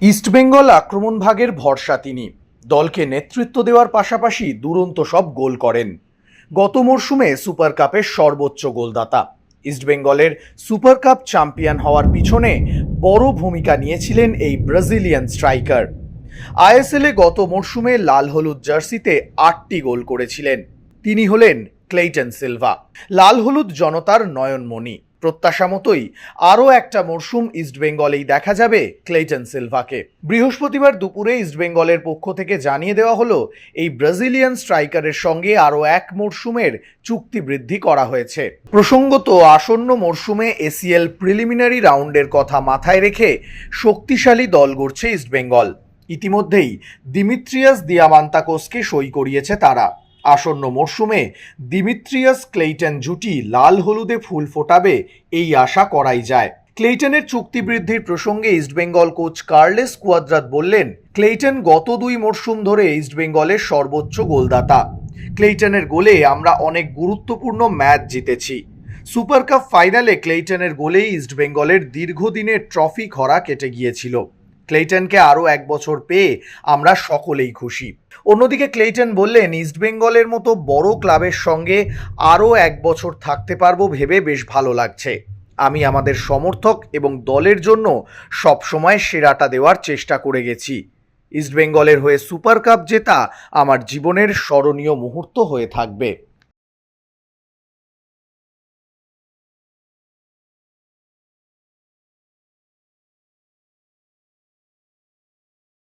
ইস্টবেঙ্গল আক্রমণ ভাগের ভরসা তিনি। দলকে নেতৃত্ব দেওয়ার পাশাপাশি দুরন্ত সব গোল করেন। গত মরশুমে সুপার কাপের সর্বোচ্চ গোলদাতা। ইস্টবেঙ্গলের সুপার কাপ চ্যাম্পিয়ন হওয়ার পিছনে বড় ভূমিকা নিয়েছিলেন এই ব্রাজিলিয়ান স্ট্রাইকার। আইএসএলে গত মরশুমে লাল হলুদ জার্সিতে আটটি গোল করেছিলেন। তিনি হলেন ক্লেইটন সিলভা। লাল হলুদ জনতার নয়নমণি। প্রত্যাশা মতোই আরও একটা মরশুম ইস্টবেঙ্গলেই দেখা যাবে ক্লেইটন সিলভাকে। বৃহস্পতিবার দুপুরে ইস্টবেঙ্গলের পক্ষ থেকে জানিয়ে দেওয়া হলো, এই ব্রাজিলিয়ান স্ট্রাইকারের সঙ্গে আরও এক মরশুমের চুক্তি বৃদ্ধি করা হয়েছে। প্রসঙ্গত, আসন্ন মরশুমে এসিএল প্রিলিমিনারি রাউন্ডের কথা মাথায় রেখে শক্তিশালী দল গড়ছে ইস্টবেঙ্গল ইতিমধ্যেই দিমিত্রিয়াস দিয়ামান্তাকোসকে সই করিয়েছে তারা। আসন্ন মরশুমে দিমিত্রিয়াস ক্লেইটন জুটি লাল হলুদে ফুল ফোটাবে, এই আশা করাই যায়। ক্লেইটনের চুক্তি বৃদ্ধির প্রসঙ্গে East Bengal coach Carles Cuadrat বললেন, ক্লেইটন গত দুই মরশুম ধরে ইস্টবেঙ্গলের সর্বোচ্চ গোলদাতা। ক্লেইটনের গোলে আমরা অনেক গুরুত্বপূর্ণ ম্যাচ জিতেছি। সুপার কাপ ফাইনালে ক্লেইটনের গোলেই ইস্টবেঙ্গলের দীর্ঘদিনের ট্রফি খরা কেটে গিয়েছিল। ক্লেইটনকে আরও এক বছর পেয়ে আমরা সকলেই খুশি। অন্যদিকে ক্লেইটন বললেন ইস্টবেঙ্গলের মতো বড় ক্লাবের সঙ্গে আরও এক বছর থাকতে পারব ভেবে বেশ ভালো লাগছে। আমি আমাদের সমর্থক এবং দলের জন্য সবসময় সেরাটা দেওয়ার চেষ্টা করে গেছি। ইস্টবেঙ্গলের হয়ে সুপার কাপ জেতা আমার জীবনের স্মরণীয় মুহূর্ত হয়ে থাকবে।